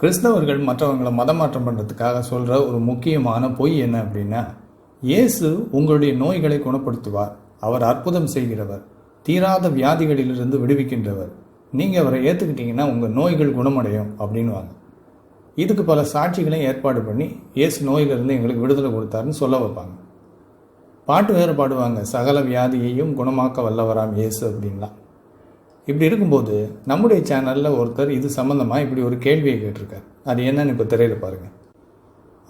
கிறிஸ்தவர்கள் மற்றவங்களை மதமாற்றம் பண்ணுறதுக்காக சொல்கிற ஒரு முக்கியமான பொய் என்ன அப்படின்னா இயேசு உங்களுடைய நோய்களை குணப்படுத்துவார். அவர் அற்புதம் செய்கிறவர். தீராத வியாதிகளிலிருந்து விடுவிக்கின்றவர். நீங்கள் அவரை ஏற்றுக்கிட்டீங்கன்னா உங்கள் நோய்கள் குணமடையும் அப்படின்வாங்க இதுக்கு பல சாட்சிகளையும் ஏற்பாடு பண்ணி இயேசு நோயிலிருந்து எங்களுக்கு விடுதலை கொடுத்தாருன்னு சொல்ல வைப்பாங்க. பாட்டு வேறு பாடுவாங்க. சகல வியாதியையும் குணமாக்க வல்லவராம் இயேசு அப்படின்லாம். இப்படி இருக்கும்போது நம்முடைய சேனலில் ஒருத்தர் இது சம்மந்தமாக இப்படி ஒரு கேள்வியை கேட்டிருக்கார். அது என்னன்னு இப்போ திரையில் பாருங்கள்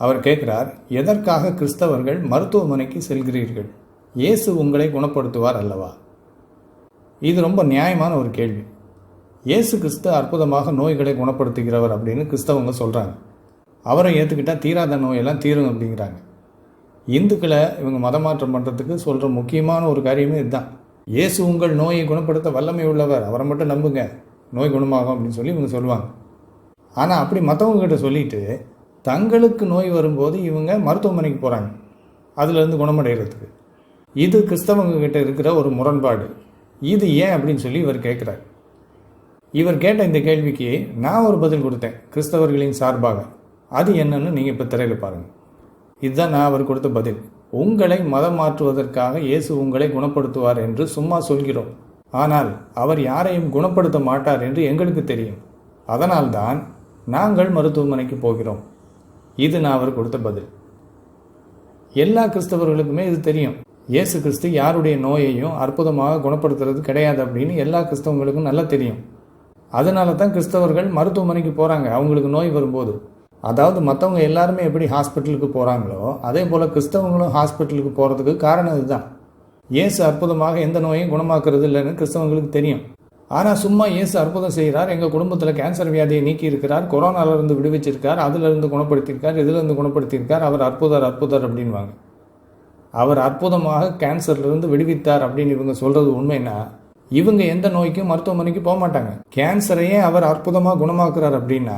அவர் கேட்குறார் எதற்காக கிறிஸ்தவர்கள் மருத்துவமனைக்கு செல்கிறீர்கள்? இயேசு உங்களை குணப்படுத்துவார் அல்லவா? இது ரொம்ப நியாயமான ஒரு கேள்வி. இயேசு கிறிஸ்து அற்புதமாக நோய்களை குணப்படுத்துகிறவர் அப்படின்னு கிறிஸ்தவங்க சொல்கிறாங்க அவரை ஏற்றுக்கிட்டால் தீராத நோயெல்லாம் தீரும் அப்படிங்கிறாங்க. இந்துக்களை இவங்க மதமாற்றம் பண்ணுறதுக்கு சொல்கிற முக்கியமான ஒரு காரியமே இதுதான். இயேசு உங்கள் நோயை குணப்படுத்த வல்லமை உள்ளவர் அவரை மட்டும் நம்புங்க. நோய் குணமாகும் அப்படின்னு சொல்லி இவங்க சொல்லுவாங்க. ஆனால் அப்படி மற்றவங்க கிட்ட சொல்லிட்டு தங்களுக்கு நோய் வரும்போது இவங்க மருத்துவமனைக்கு போகிறாங்க அதுலேருந்து குணமடைகிறதுக்கு இது கிறிஸ்தவங்க கிட்ட இருக்கிற ஒரு முரண்பாடு. இது ஏன் அப்படின்னு சொல்லி இவர் கேட்குறார் இவர் கேட்ட இந்த கேள்விக்கு நான் ஒரு பதில் கொடுத்தேன். கிறிஸ்தவர்களின் சார்பாக. அது என்னன்னு நீங்கள் இப்போ திரையில் பாருங்கள் இதுதான் நான் அவர் கொடுத்த பதில். உங்களை மதம் மாற்றுவதற்காக இயேசு உங்களை குணப்படுத்துவார் என்று சும்மா சொல்கிறோம். ஆனால் அவர் யாரையும் குணப்படுத்த மாட்டார் என்று எங்களுக்கு தெரியும். அதனால்தான் நாங்கள் மருத்துவமனைக்கு போகிறோம். இது நான் அவர் கொடுத்த பதில். எல்லா கிறிஸ்தவர்களுக்குமே இது தெரியும். இயேசு கிறிஸ்து யாருடைய நோயையும் அற்புதமாக குணப்படுத்துறது கிடையாது அப்படின்னு எல்லா கிறிஸ்தவங்களுக்கும் நல்லா தெரியும். அதனால தான் கிறிஸ்தவர்கள் மருத்துவமனைக்கு போகிறாங்க அவங்களுக்கு நோய் வரும்போது. அதாவது மற்றவங்க எல்லாருமே எப்படி ஹாஸ்பிட்டலுக்கு போகிறாங்களோ அதே போல் கிறிஸ்தவங்களும் ஹாஸ்பிட்டலுக்கு போகிறதுக்கு காரணம் இதுதான். இயேசு அற்புதமாக எந்த நோயும் குணமாக்குறது இல்லைன்னு கிறிஸ்தவங்களுக்கு தெரியும். ஆனால் சும்மா இயேசு அற்புதம் செய்கிறார் எங்கள் குடும்பத்தில் கேன்சர் வியாதியை நீக்கி இருக்கிறார் கொரோனாவிலிருந்து விடுவிச்சிருக்கார் அதிலிருந்து குணப்படுத்தியிருக்கார் இதிலிருந்து குணப்படுத்தியிருக்கார் அவர் அற்புதர் அற்புதர் அப்படின்வாங்க அவர் அற்புதமாக கேன்சர்லேருந்து விடுவித்தார் அப்படின்னு இவங்க சொல்கிறது உண்மைன்னா இவங்க எந்த நோய்க்கும் மருத்துவமனைக்கு போக மாட்டாங்க கேன்சரையே அவர் அற்புதமாக குணமாக்குறார் அப்படின்னா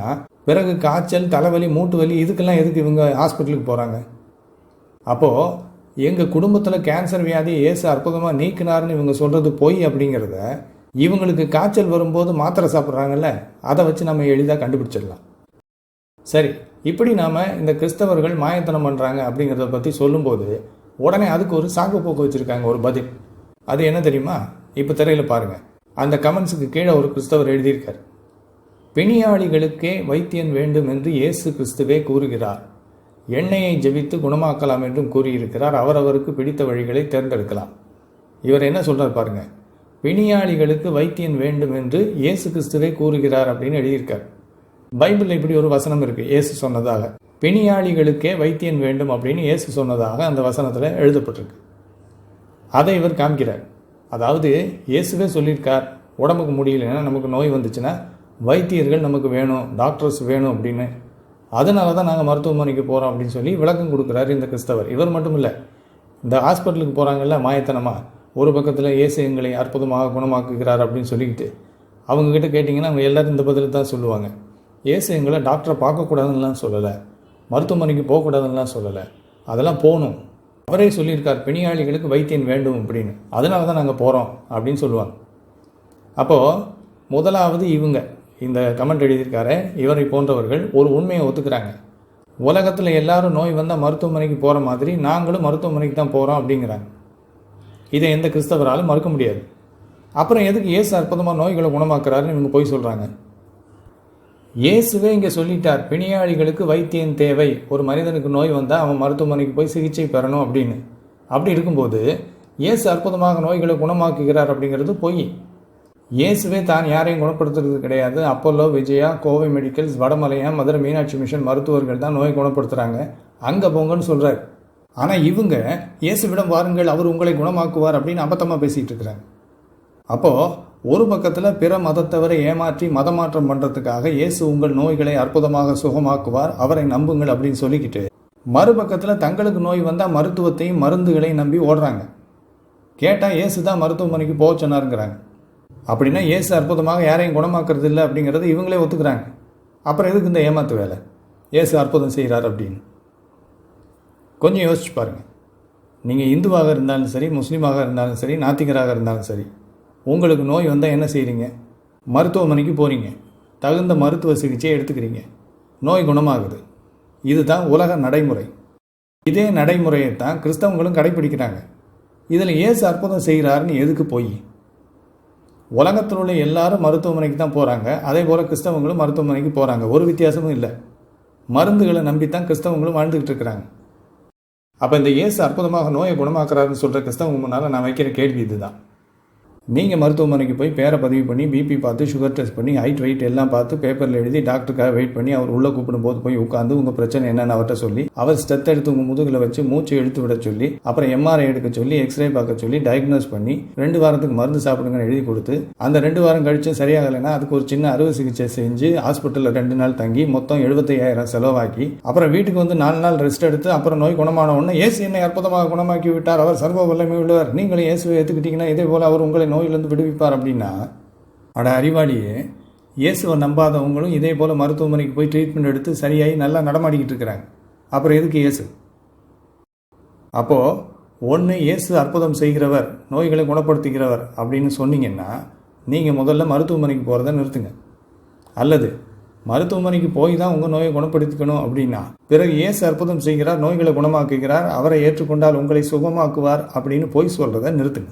பிறகு காய்ச்சல் தலைவலி மூட்டு வலி இதுக்கெல்லாம் எதுக்கு இவங்க ஹாஸ்பிட்டலுக்கு போகிறாங்க அப்போது எங்கள் குடும்பத்தில் கேன்சர் வியாதியை ஏசு அற்புதமாக நீக்கினார்னு இவங்க சொல்கிறது பொய் அப்படிங்கிறத இவங்களுக்கு காய்ச்சல் வரும்போது மாத்திரை சாப்பிட்றாங்கல்ல அதை வச்சு நம்ம எளிதாக கண்டுபிடிச்சிடலாம். சரி இப்படி நாம் இந்த கிறிஸ்தவர்கள் மாயத்தனம் பண்ணுறாங்க அப்படிங்கிறத பற்றி சொல்லும்போது உடனே அதுக்கு ஒரு சாக்கு போக்கு வச்சுருக்காங்க ஒரு பதில். அது என்ன தெரியுமா? இப்போ திரையில் பாருங்கள் அந்த கமெண்ட்ஸுக்கு கீழே ஒரு கிறிஸ்தவர் எழுதியிருக்கார். பிணியாளிகளுக்கே வைத்தியன் வேண்டும் என்று இயேசு கிறிஸ்துவே கூறுகிறார். எண்ணெயை ஜெபித்து குணமாக்கலாம் என்றும் கூறியிருக்கிறார். அவரவருக்கு பிடித்த வழிகளை தேர்ந்தெடுக்கலாம். இவர் என்ன சொல்கிறார் பாருங்க. பிணியாளிகளுக்கு வைத்தியன் வேண்டும் என்று இயேசு கிறிஸ்துவே கூறுகிறார் அப்படின்னு எழுதியிருக்கார். பைபிளில் இப்படி ஒரு வசனம் இருக்கு. இயேசு சொன்னதாக. பிணியாளிகளுக்கே வைத்தியன் வேண்டும் அப்படின்னு இயேசு சொன்னதாக அந்த வசனத்தில் எழுதப்பட்டிருக்கு. அதை இவர் காமிக்கிறார் அதாவது இயேசுவே சொல்லியிருக்கார். உடம்புக்கு முடியலன்னா நமக்கு நோய் வந்துச்சுன்னா வைத்தியர்கள் நமக்கு வேணும் டாக்டர்ஸ் வேணும் அப்படின்னு. அதனால தான் நாங்கள் மருத்துவமனைக்கு போகிறோம் அப்படின்னு சொல்லி விளக்கம் கொடுக்குறாரு இந்த கிறிஸ்தவர். இவர் மட்டும் இல்லை இந்த ஹாஸ்பிட்டலுக்கு போகிறாங்கல்ல மாயத்தனமாக ஒரு பக்கத்தில் இயேசு எங்களை அற்புதமாக குணமாக்குகிறார் அப்படின்னு சொல்லிக்கிட்டு அவங்கக்கிட்ட கேட்டிங்கன்னா அவங்க எல்லோரும் இந்த பதில் தான் சொல்லுவாங்க. இயேசு எங்களை டாக்டரை பார்க்கக்கூடாதுன்னெலாம் சொல்லலை மருத்துவமனைக்கு போகக்கூடாதுன்னெலாம் சொல்லலை. அதெல்லாம் போகணும். அவரே சொல்லியிருக்கார் பிணியாளிகளுக்கு வைத்தியன் வேண்டும் அப்படின்னு. அதனால தான் நாங்கள் போகிறோம் அப்படின்னு சொல்லுவாங்க. அப்போது முதலாவது இவங்க இந்த கமெண்ட் எழுதியிருக்காரு. இவரை போன்றவர்கள் ஒரு உண்மையை ஒத்துக்கிறாங்க. உலகத்தில் எல்லாரும் நோய் வந்தால் மருத்துவமனைக்கு போகிற மாதிரி நாங்களும் மருத்துவமனைக்கு தான் போகிறோம் அப்படிங்கிறாங்க. இதை எந்த கிறிஸ்தவராலும் மறுக்க முடியாது. அப்புறம் எதுக்கு இயேசு அற்புதமாக நோய்களை குணமாக்குறாருன்னு இவங்க போய் சொல்கிறாங்க இயேசுவே இங்கே சொல்லிட்டார் பிணியாளிகளுக்கு வைத்தியம் தேவை. ஒரு மனிதனுக்கு நோய் வந்தால் அவன் மருத்துவமனைக்கு போய் சிகிச்சை பெறணும் அப்படின்னு. அப்படி இருக்கும்போது இயேசு அற்புதமாக நோய்களை குணமாக்குகிறார் அப்படிங்கிறது பொய். இயேசுவே தான் யாரையும் குணப்படுத்துறது கிடையாது. Apollo Vijaya Kovai medicals Vadamalaya Madurai Meenakshi mission மருத்துவர்கள் தான் நோய் குணப்படுத்துகிறாங்க அங்கே போங்கன்னு சொல்கிறார் ஆனால் இவங்க இயேசுவிடம் வாருங்கள் அவர் உங்களை குணமாக்குவார் அப்படின்னு அபத்தமாக பேசிகிட்டு இருக்கிறாங்க. அப்போது ஒரு பக்கத்தில் பிற மதத்தவரை ஏமாற்றி மதமாற்றம் பண்ணுறதுக்காக இயேசு உங்கள் நோய்களை அற்புதமாக சுகமாக்குவார் அவரை நம்புங்கள் அப்படின்னு சொல்லிக்கிட்டு மறுபக்கத்தில் தங்களுக்கு நோய் வந்தால் மருத்துவத்தையும் மருந்துகளையும் நம்பி ஓடுறாங்க. கேட்டால் இயேசு தான் மருத்துவமனைக்கு போக சொன்னாருங்கிறாங்க. அப்படின்னா ஏசு அற்புதமாக யாரையும் குணமாக்குறது இல்லை அப்படிங்கிறத இவங்களே ஒத்துக்கிறாங்க. அப்புறம் எதுக்கு இந்த ஏமாத்து வேலை? ஏசு அற்புதம் செய்கிறார் அப்படின்னு. கொஞ்சம் யோசிச்சு பாருங்கள் நீங்கள் இந்துவாக இருந்தாலும் சரி முஸ்லீமாக இருந்தாலும் சரி நாத்திகராக இருந்தாலும் சரி உங்களுக்கு நோய் வந்தால் என்ன செய்கிறீங்க மருத்துவமனைக்கு போகிறீங்க தகுந்த மருத்துவ சிகிச்சையை எடுத்துக்கிறீங்க. நோய் குணமாகுது. இதுதான் உலக நடைமுறை. இதே நடைமுறையை தான் கிறிஸ்தவங்களும் கடைபிடிக்கிறாங்க. இதில் ஏசு அற்புதம் செய்கிறாருன்னு எதுக்கு போய்? உலகத்தில் உள்ள எல்லாரும் மருத்துவமனைக்கு தான் போகிறாங்க அதே போல் கிறிஸ்தவங்களும் மருத்துவமனைக்கு போகிறாங்க ஒரு வித்தியாசமும் இல்லை. மருந்துகளை நம்பித்தான் கிறிஸ்தவங்களும் வாழ்ந்துக்கிட்டு இருக்கிறாங்க. அப்போ இந்த இயேசு அற்புதமாக நோயை குணமாக்குறாருன்னு சொல்கிற கிறிஸ்தவங்க முன்னால் நான் வைக்கிற கேள்வி இதுதான். நீங்கள் மருத்துவமனைக்கு போய் பேரை பதிவு பண்ணி பிபி பார்த்து சுகர் டெஸ்ட் பண்ணி ஹைட் வெயிட் எல்லாம் பார்த்து பேப்பரில் எழுதி டாக்டருக்காக வெயிட் பண்ணி அவர் உள்ளே கூப்பிடும் போது போய் உட்காந்து உங்கள் பிரச்சனை என்னென்ன அவர்கிட்ட சொல்லி அவர் ஸ்டெத் எடுத்து உங்கள் முதுகில் வச்சு மூச்சு எழுத்து விட சொல்லி அப்புறம் எம்ஆர்ஐ எடுக்க சொல்லி எக்ஸ்ரே பார்க்க சொல்லி டயக்னோஸ் பண்ணி ரெண்டு வாரத்துக்கு மருந்து சாப்பிடுங்கன்னு எழுதி கொடுத்து அந்த ரெண்டு வாரம் கழிச்சு சரியாகலைன்னா அதுக்கு ஒரு சின்ன அறுவை சிகிச்சை செஞ்சு ஹாஸ்பிட்டலில் ரெண்டு நாள் தங்கி மொத்தம் எழுபத்தையாயிரம் செலவாக்கி அப்புறம் வீட்டுக்கு வந்து நாலு நாள் ரெஸ்ட் எடுத்து அப்புறம் நோய் குணமான உடனே இயேசு என்னை அற்புதமாக குணமாக்கி விட்டார். அவர் சர்வ வல்லமை உள்ளவர். நீங்களும் இயேசுவை ஏற்றுக்கிட்டீங்கன்னா இதே போல் அவர் உங்களை நோயிலிருந்து விடுவிப்பார் அப்படின்னா அட அறிவாளியே இயேசுவை நம்பாதவங்களும் இதே போல் மருத்துவமனைக்கு போய் ட்ரீட்மெண்ட் எடுத்து சரியாகி நல்லா நடமாடிக்கிட்டு இருக்கிறாங்க. அப்புறம் எதுக்கு இயேசு? அப்போது ஒன்று இயேசு அற்புதம் செய்கிறவர் நோய்களை குணப்படுத்துகிறவர் அப்படின்னு சொன்னீங்கன்னா நீங்கள் முதல்ல மருத்துவமனைக்கு போகிறத நிறுத்துங்க. அல்லது மருத்துவமனைக்கு போய் தான் உங்கள் நோயை குணப்படுத்திக்கணும் அப்படின்னா பிறகு இயேசு அற்புதம் செய்கிறார் நோய்களை குணமாக்குகிறார் அவரை ஏற்றுக்கொண்டால் உங்களை சுகமாக்குவார் அப்படின்னு போய் சொல்கிறத நிறுத்துங்க.